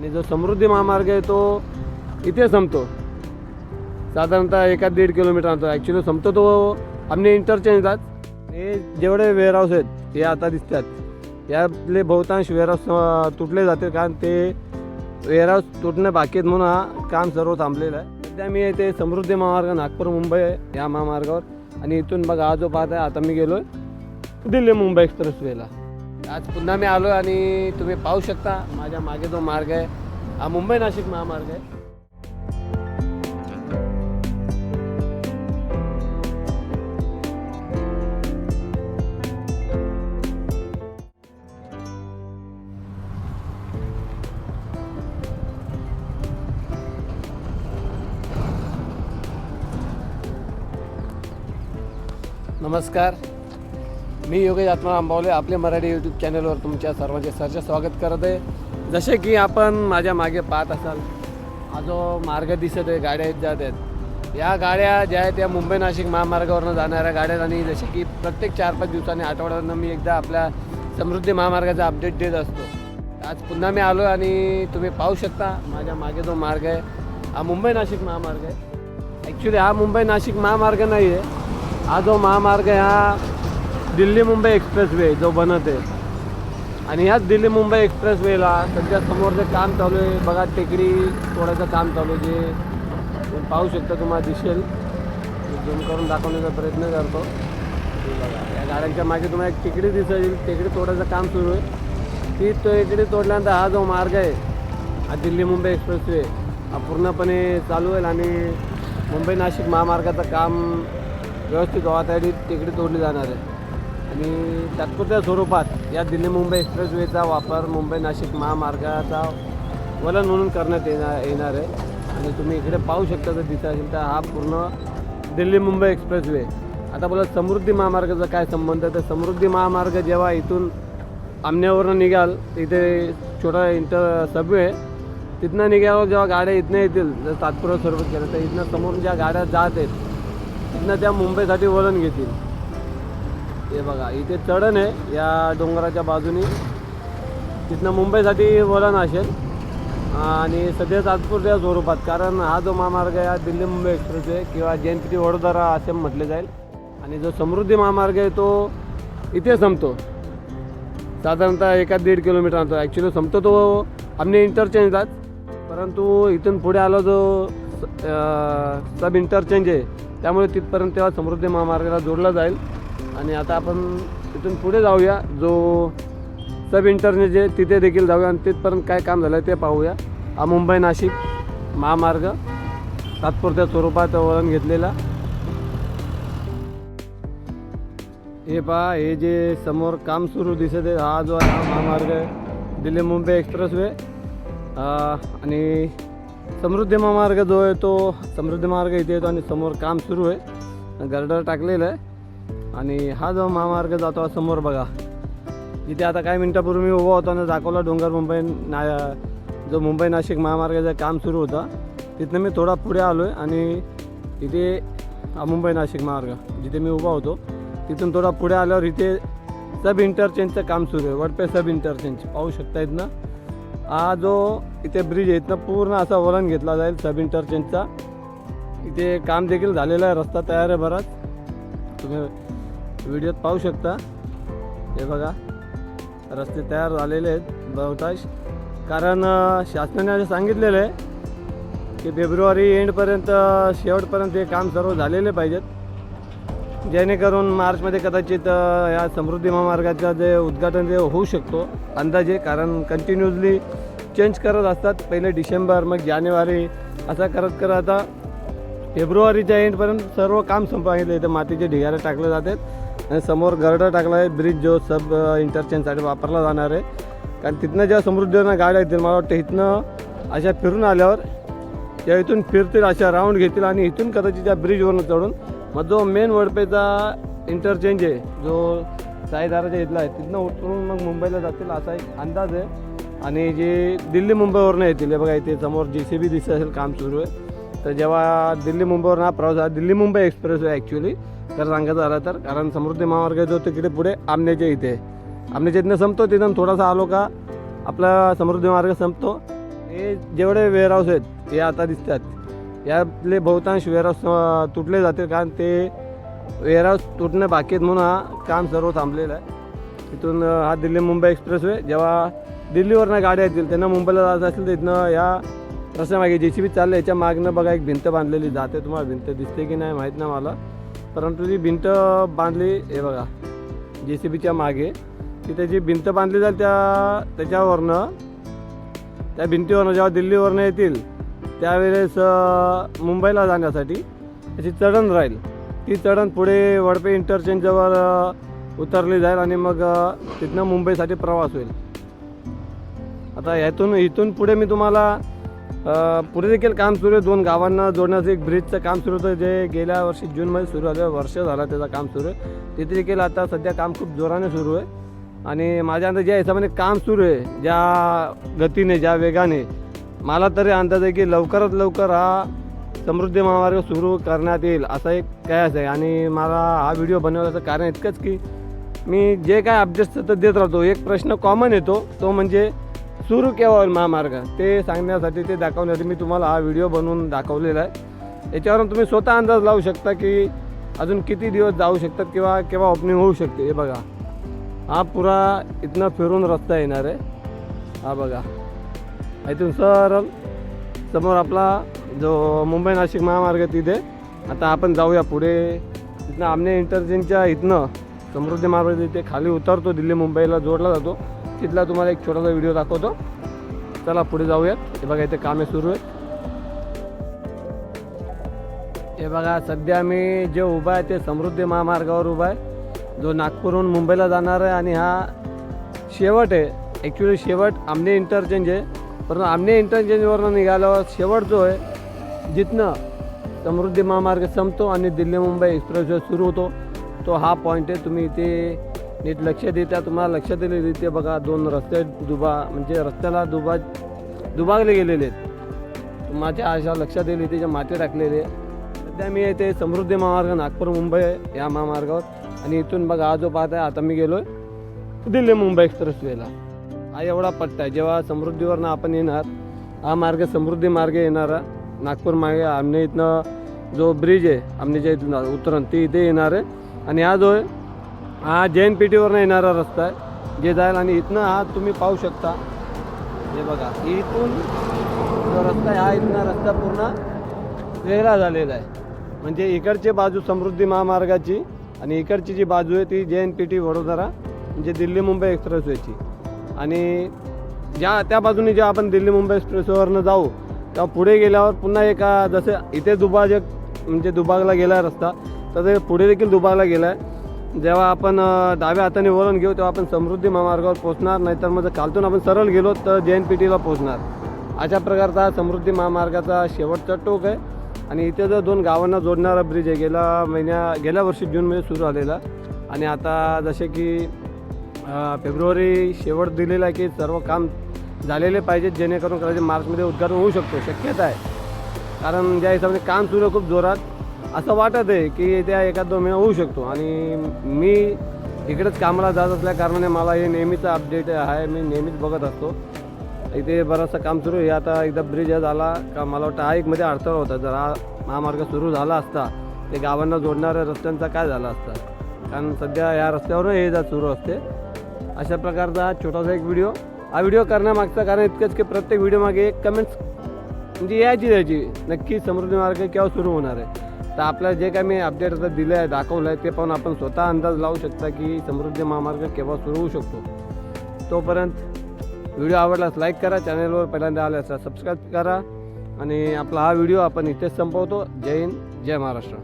आणि जो समृद्धी महामार्ग आहे तो इथे संपतो. साधारणतः एका दीड किलोमीटर आणतो ॲक्च्युली संपतो तो आमने इंटरचेंजलाच हे जेवढे वेअरहाऊस आहेत हे आता दिसतात. यातले बहुतांश वेअरहाऊस तुटले जाते कारण ते वेअरहाऊस तुटणं बाकी आहेत म्हणून हा काम सर्व थांबलेलं आहे. सध्या मी येते समृद्धी महामार्ग नागपूर मुंबई आहे या महामार्गावर. आणि इथून बघा हा जो पाहत आहे आता मी गेलो आहे दिल्ली मुंबई एक्सप्रेसवेला आज पुन्हा मी आलो आणि तुम्ही पाहू शकता माझ्या मागे जो मार्ग आहे हा मुंबई नाशिक महामार्ग आहे. नमस्कार. मी योगेश आत्मा आंबावले आपले मराठी यूट्यूब चॅनलवर तुमच्या सर्वांचे सरचे स्वागत करत आहे. जसे की आपण माझ्या मागे पाहत असाल हा जो मार्ग दिसत आहे गाड्या आहेत जात आहेत. या गाड्या ज्या आहेत त्या मुंबई नाशिक महामार्गावरनं जाणाऱ्या गाड्या आणि जसे की प्रत्येक चार पाच दिवसांनी आठवड्यानं मी एकदा आपल्या समृद्धी महामार्गाचा अपडेट देत असतो. आज पुन्हा मी आलो आणि तुम्ही पाहू शकता माझ्या मागे जो मार्ग आहे हा मुंबई नाशिक महामार्ग आहे. ॲक्च्युली हा मुंबई नाशिक महामार्ग नाही आहे हा जो महामार्ग आहे हा दिल्ली मुंबई एक्सप्रेस वे जो बनत आहे. आणि ह्याच दिल्ली मुंबई एक्सप्रेस वेला सध्या समोर जे काम चालू आहे बघा टेकडी तोडायचं काम चालू आहे जे पाहू शकता तुम्हाला दिसेल. झूम करून दाखवण्याचा प्रयत्न करतो. बघा या गाड्यांच्या मागे तुम्हाला एक टेकडी दिसेल टेकडी तोडायचं काम सुरू आहे. ती टेकडी तोडल्यानंतर हा जो मार्ग आहे हा दिल्ली मुंबई एक्सप्रेस वे हा पूर्णपणे चालू होईल आणि मुंबई नाशिक महामार्गाचं काम व्यवस्थित व्हासाठी टेकडी तोडली जाणार आहे. आणि तात्पुरत्या स्वरूपात या दिल्ली मुंबई एक्सप्रेसवेचा वापर मुंबई नाशिक महामार्गाचा वलन म्हणून करण्यात येणार येणार आहे. आणि तुम्ही इकडे पाहू शकता जर दिसत असेल तर हा पूर्ण दिल्ली मुंबई एक्सप्रेसवे. आता बोला समृद्धी महामार्गाचा काय संबंध? आहे तर समृद्धी महामार्ग जेव्हा इथून आमण्यावरनं निघाल इथे छोटा इंटर सबवे तिथनं निघाल्यावर जेव्हा गाड्या इथनं येतील जर तात्पुरत स्वरूपात केलं तर इथनं समोरून ज्या गाड्या जात आहेत तिथनं त्या मुंबईसाठी वळण घेतील. हे बघा इथे चढण आहे या डोंगराच्या बाजूनी. तिथनं मुंबईसाठी वळण असेल. आणि सध्या तात्पुरत्या स्वरूपात कारण हा जो महामार्ग आहे हा दिल्ली मुंबई एक्सप्रेस आहे किंवा जयंती वडोदरा असे म्हटले जाईल. आणि जो समृद्धी महामार्ग आहे तो इथे संपतो. साधारणतः एका दीड किलोमीटर आणतो ॲक्च्युली संपतो तो आमने इंटरचेंजलाच परंतु इथून पुढे आलो जो सब इंटरचेंज आहे त्यामुळे तिथपर्यंत तेव्हा समृद्धी महामार्गाला जोडला जाईल. आणि आता आपण तिथून पुढे जाऊया. जो सब इंटरनेट जे तिथे देखील जाऊया आणि तिथपर्यंत काय काम झालं ते पाहूया. हा मुंबई नाशिक महामार्ग तात्पुरत्या स्वरूपात वळण घेतलेला. हे पहा हे जे समोर काम सुरू दिसत आहे हा जो आहे हा महामार्ग आहे. दिल्ली मुंबई एक्सप्रेसवे. आणि समृद्धी महामार्ग जो आहे तो समृद्धी मार्ग इथे येतो आणि समोर काम सुरू आहे. गर्डर टाकलेलं आहे. आणि हा जो महामार्ग जातो समोर बघा. इथे आता काही मिनटापूर्वी मी उभा होतो ना दाखवला डोंगर मुंबई ना जो मुंबई नाशिक महामार्गाचं काम सुरू होता तिथनं मी थोडा पुढे आलो आहे आणि इथे हा मुंबई नाशिक मार्ग जिथे मी उभा होतो तिथून थोडा पुढे आल्यावर इथे सब इंटरचेंजचं काम सुरू आहे. वडपे सब इंटरचेंज पाहू शकता इथनं. हा जो इथे ब्रिज आहे इथनं पूर्ण असा वळण घेतला जाईल सब इंटरचेंजचा इथे काम देखील झालेलं आहे रस्ता तयार आहे बराच. तुम्ही व्हिडिओत पाहू शकता. हे बघा रस्ते तयार झालेले आहेत बहुतांश. कारण शासनाने असं सांगितलेलं आहे की फेब्रुवारी एंडपर्यंत शेवटपर्यंत हे काम सर्व झालेले पाहिजेत. जेणेकरून मार्चमध्ये कदाचित या समृद्धी महामार्गाचं जे उद्घाटन जे होऊ शकतो अंदाजे कारण कंटिन्युअसली चेंज करत असतात. पहिले डिसेंबर मग जानेवारी असं करत करत आता फेब्रुवारीच्या एंडपर्यंत सर्व काम संपायचं इथं मातीचे ढिगारे टाकले जातात. आणि समोर गर्डर टाकला आहे ब्रिज जो सब इंटरचेंजसाठी वापरला जाणार आहे. कारण तिथनं ज्या समृद्धीनं गाड्या येतील मला वाटतं इथनं अशा फिरून आल्यावर त्या इथून फिरतील अशा राऊंड घेतील आणि इथून कदाचित त्या ब्रिजवरून चढून. मग जो मेन वडपेचा इंटरचेंज आहे जो साईदाराच्या इथला आहे तिथनं उतरून मग मुंबईला जातील असा एक अंदाज आहे. आणि जे दिल्ली मुंबईवरनं येतील हे बघा इथे समोर जे सी बी दिसत असेल काम सुरू आहे. तर जेव्हा दिल्ली मुंबईवरून हा प्रवास हा दिल्ली मुंबई एक्सप्रेस आहे ॲक्च्युली तर सांगायचं झालं तर कारण समृद्धी महामार्ग जो तिकडे पुढे आमण्याच्या इथे. आमण्याच्या आमनेच्या इथनं संपतो तिथून थोडासा आलो का आपला समृद्धी मार्ग संपतो. हे जेवढे वेअरहाऊस आहेत हे आता दिसतात. यातले बहुतांश वेअरहाऊस तुटले जातील कारण ते वेअरहाऊस तुटणं बाकी आहेत म्हणून हा काम सर्व थांबलेलं आहे. तिथून हा दिल्ली मुंबई एक्सप्रेसवे जेव्हा दिल्लीवरनं गाड्या येतील त्यांना मुंबईला जायचं असेल तर इथनं या रस्त्यामागे जे सी बी चाललं याच्या मागनं बघा एक भिंत बांधलेली जाते. तुम्हाला भिंत दिसते की नाही माहीत नाही मला. परंतु ती भिंत बांधली हे बघा जे सी बीच्या मागे तिथे जी भिंत बांधली जाईल त्या त्याच्यावरनं त्या भिंतीवरनं जेव्हा दिल्लीवरनं येतील त्यावेळेस मुंबईला जाण्यासाठी त्याची चढण राहील. ती चढण पुढे वडपे इंटरचेंजवर उतरली जाईल आणि मग तिथनं मुंबईसाठी प्रवास होईल. आता ह्यातून इथून पुढे मी तुम्हाला पुढे देखील काम सुरू आहे. दोन गावांना जोडण्याचं एक ब्रिजचं काम सुरू होतं. जे गेल्या वर्षी जूनमध्ये सुरू झालं. वर्ष झालं त्याचं काम सुरू आहे. तिथे देखील आता सध्या काम खूप जोराने सुरू आहे. आणि माझ्या अंदाज ज्या हिशोबाने काम सुरू आहे ज्या गतीने ज्या वेगाने मला तरी अंदाज आहे की लवकरात लवकर हा समृद्धी महामार्ग सुरू करण्यात येईल असा एक कयास आहे. आणि मला हा व्हिडिओ बनवण्याचं कारण इतकंच की मी जे काय अपडेट्स सतत देत राहतो एक प्रश्न कॉमन येतो. तो म्हणजे सुरू केव्हा होईल महामार्ग? ते सांगण्यासाठी ते दाखवण्यासाठी मी तुम्हाला हा व्हिडिओ बनवून दाखवलेला आहे. याच्यावरून तुम्ही स्वतः अंदाज लावू शकता की अजून किती दिवस जाऊ शकतात किंवा केव्हा ओपनिंग होऊ शकते. हे बघा. हा पुरा इथनं फिरून रस्ता येणार आहे. हा बघा. इथून सरळ समोर आपला जो मुंबई नाशिक महामार्ग आहे तिथे. आता आपण जाऊया पुढे. इथनं आमने इंटरचेंजच्या इथनं समृद्धी महामार्ग तिथे खाली उतरतो दिल्ली मुंबईला जोडला जातो. तिथला तुम्हाला एक छोटासा व्हिडिओ दाखवतो. चला पुढे जाऊयात. हे बघा इथे कामे सुरू आहेत. हे बघा सध्या मी जे उभा आहे ते समृद्धी महामार्गावर उभा आहे. जो नागपूरहून मुंबईला जाणार आहे आणि हा शेवट आहे. ॲक्च्युली शेवट आमने इंटरचेंज आहे. परंतु आमने इंटरचेंजवरनं निघाल्यावर शेवट जो आहे जिथनं समृद्धी महामार्ग संपतो आणि दिल्ली मुंबई एक्सप्रेसवे सुरू होतो तो हा पॉईंट आहे. तुम्ही इथे नीट लक्ष देता तुम्हाला लक्षात दिले इथे बघा दोन रस्ते दुबा म्हणजे रस्त्याला दुबा दुबागले गेलेले आहेत. माझ्या अशा लक्षात येईल इथे जे माती टाकलेले सध्या मी येते समृद्धी महामार्ग नागपूर मुंबई या महामार्गावर. आणि इथून बघा हा जो पाहत आहे आता मी गेलो आहे दिल्ली मुंबई एक्सप्रेसवेला हा एवढा पट्टा आहे. जेव्हा समृद्धीवरनं आपण येणार हा मार्ग समृद्धी मार्ग येणारा नागपूर मार्गे आमने इथनं जो ब्रिज आहे आमनेच्या इथून उतरण ते इथे येणार आहे. आणि हा जो आहे हा जे एन पी टीवरनं येणारा रस्ता आहे. जे जाईल आणि इथनं हा तुम्ही पाहू शकता. हे बघा इथून जो रस्ता आहे हा इथनं रस्ता पूर्ण वेगळा झालेला आहे. म्हणजे इकडची बाजू समृद्धी महामार्गाची आणि इकडची जी बाजू आहे ती जे एन पी टी वडोदरा म्हणजे दिल्ली मुंबई एक्सप्रेसवेची. आणि ज्या त्या बाजूने जेव्हा आपण दिल्ली मुंबई एक्सप्रेसवरनं जाऊ तेव्हा पुढे गेल्यावर पुन्हा एका जसं इथे दुभाजक म्हणजे दुबागला गेला आहे रस्ता तर पुढे देखील दुबागला गेला आहे. जेव्हा आपण डाव्या हाताने वळण घेऊ तेव्हा आपण समृद्धी महामार्गावर पोहोचणार नाहीतर मग जर खालतून आपण सरळ गेलो तर जे एन पी टीला पोहोचणार. अशा प्रकारचा हा समृद्धी महामार्गाचा शेवटचा टोक आहे. आणि इथे जर दोन गावांना जोडणारा ब्रिज आहे गेल्या महिन्या गेल्या वर्षी जूनमध्ये सुरू झालेला. आणि आता जसे की फेब्रुवारी शेवट दिलेला आहे की सर्व काम झालेले पाहिजेत जेणेकरून कदाचित मार्चमध्ये उद्घाटन होऊ शकतो शक्यता आहे. कारण ज्या हिशोबाने काम सुरू आहे खूप जोरात. असं वाटत आहे की त्या एका दोन महिना होऊ शकतो. आणि मी इकडेच कामाला जात असल्या कारणाने मला हे नेहमीचं अपडेट आहे. मी नेहमीच बघत असतो. इथे बरंचसं काम सुरू आहे. आता एकदा ब्रिज झाला का मला वाटतं हा एकमध्ये अडथळा होता. जर हा महामार्ग सुरू झाला असता ते गावांना जोडणाऱ्या रस्त्यांचा काय झाला असता? कारण सध्या या रस्त्यावरून हे जात सुरू असते अशा प्रकारचा हा छोटासा एक व्हिडिओ हा व्हिडिओ करण्यामागचं कारण इतकंच की प्रत्येक व्हिडिओमागे एक कमेंट्स म्हणजे यायची यायची नक्की समृद्धी मार्ग केव्हा सुरू होणार आहे? तर आपल्याला जे काय मी अपडेट आता दिलं आहे दाखवलं आहे ते पाहून आपण स्वतः अंदाज लावू शकता की समृद्धी महामार्ग केव्हा सुरू होऊ शकतो. तोपर्यंत व्हिडिओ आवडल्यास लाईक करा चॅनलवर पहिल्यांदा आल्यास सबस्क्राईब करा. आणि आपला हा व्हिडिओ आपण इथेच संपवतो. जय हिंद जय महाराष्ट्र.